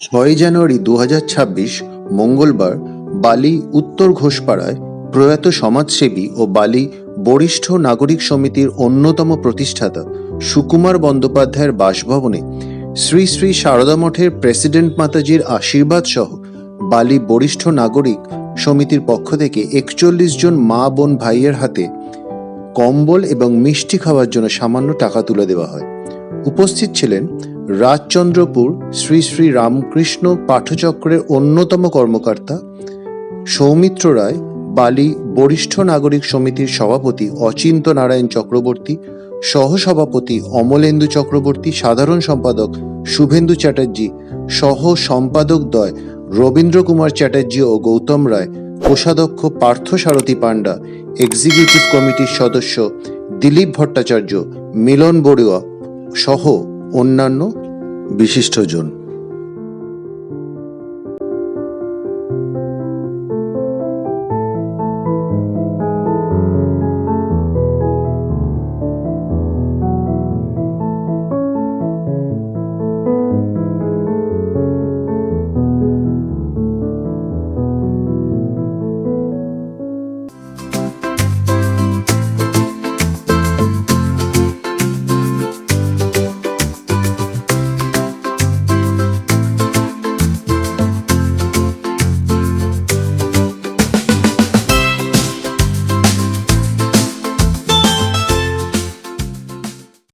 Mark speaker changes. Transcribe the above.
Speaker 1: ছয় জানুয়ারি দু মঙ্গলবার বালি উত্তর ঘোষপাড়ায় প্রয়াত সমাজসেবী ও বালি বরিষ্ঠ নাগরিক সমিতির অন্যতম প্রতিষ্ঠাতা সুকুমার বন্দ্যোপাধ্যায়ের বাসভবনে শ্রী শ্রী সারদা মঠের প্রেসিডেন্ট মাতাজির আশীর্বাদ সহ বালি বরিষ্ঠ নাগরিক সমিতির পক্ষ থেকে একচল্লিশ জন মা বোন ভাইয়ের হাতে কম্বল এবং মিষ্টি খাওয়ার জন্য সামান্য টাকা তুলে দেওয়া হয়। উপস্থিত ছিলেন রাজচন্দ্রপুর শ্রী শ্রী রামকৃষ্ণ পাঠচক্রের অন্যতম কর্মকর্তা, সৌমিত্র রায়, বালি বরিষ্ঠ নাগরিক সমিতির সভাপতি অচিন্ত নারায়ণ চক্রবর্তী, সহসভাপতি অমলেন্দু চক্রবর্তী, সাধারণ সম্পাদক শুভেন্দু চ্যাটার্জি, সহ সম্পাদক দ্বয় রবীন্দ্র কুমার চ্যাটার্জি ও গৌতম রায়, কোষাধ্যক্ষ পার্থ সারথী পাণ্ডা, এক্সিকিউটিভ কমিটির সদস্য দিলীপ ভট্টাচার্য, মিলন বড়ুয়া সহ অন্যান্য বিশিষ্টজন।